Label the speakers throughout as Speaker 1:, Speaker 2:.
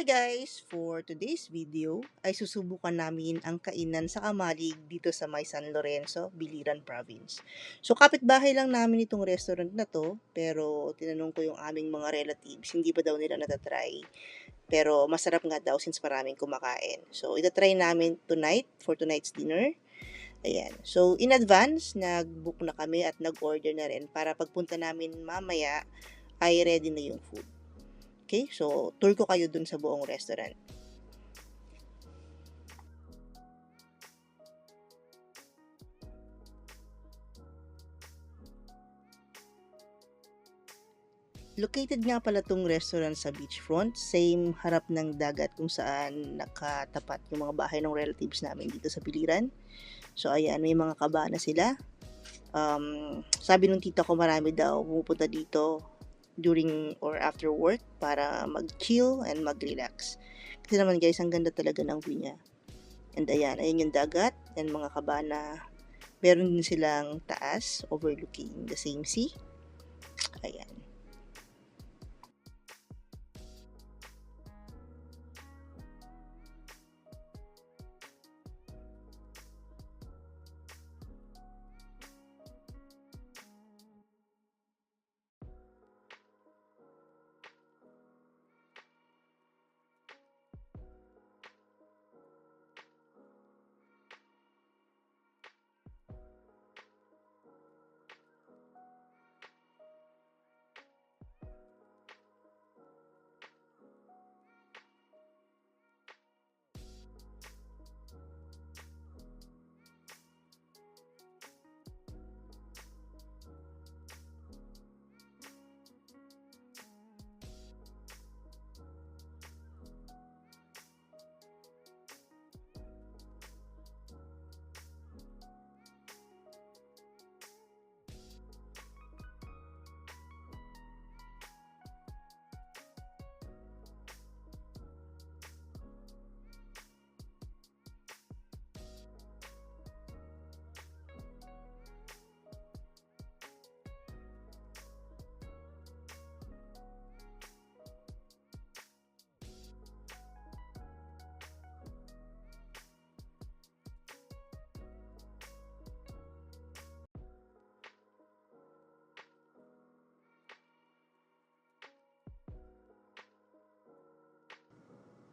Speaker 1: Hi guys! For today's video ay susubukan namin ang kainan sa Kamalig dito sa may San Lorenzo, Biliran Province. So kapitbahay lang namin itong restaurant na to pero tinanong ko yung aming mga relatives, hindi pa daw nila natatry. Pero masarap nga daw since maraming kumakain. So itatry namin tonight for tonight's dinner. Ayan. So in advance, nag-book na kami at nag-order na rin para pagpunta namin mamaya ay ready na yung food. Okay? So, tour ko kayo dun sa buong restaurant. Located nga pala tong restaurant sa beachfront, same harap ng dagat kung saan nakatapat yung mga bahay ng relatives namin dito sa Biliran. So ayan, may mga kabana sila. Um, sabi nung tita ko marami daw pumupunta dito during or after work para mag-chill and mag-relax. Kasi naman guys, ang ganda talaga ng view niya. And ayan, ayan yung dagat and mga kabana. Meron din silang taas overlooking the same sea.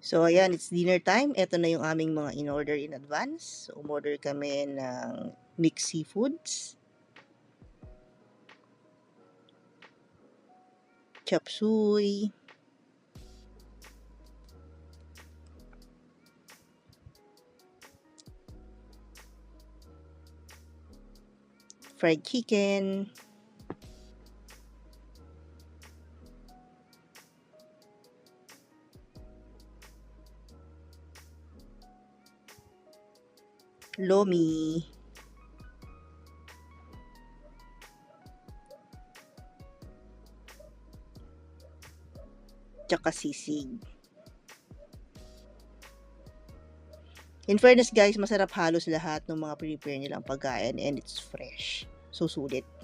Speaker 1: So, ayan, it's dinner time. Ito na yung aming mga in-order in advance. So, umorder kami ng mixed seafoods. Chop suey. Fried chicken. Lomi. Tsaka sisig. In fairness guys, masarap halos lahat ng mga prepare nilang pagkain and it's fresh. So, sulit.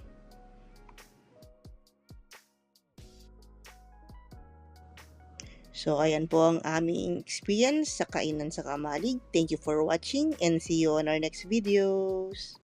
Speaker 1: So, ayan po ang aming experience sa kainan sa Kamalig. Thank you for watching and see you on our next videos.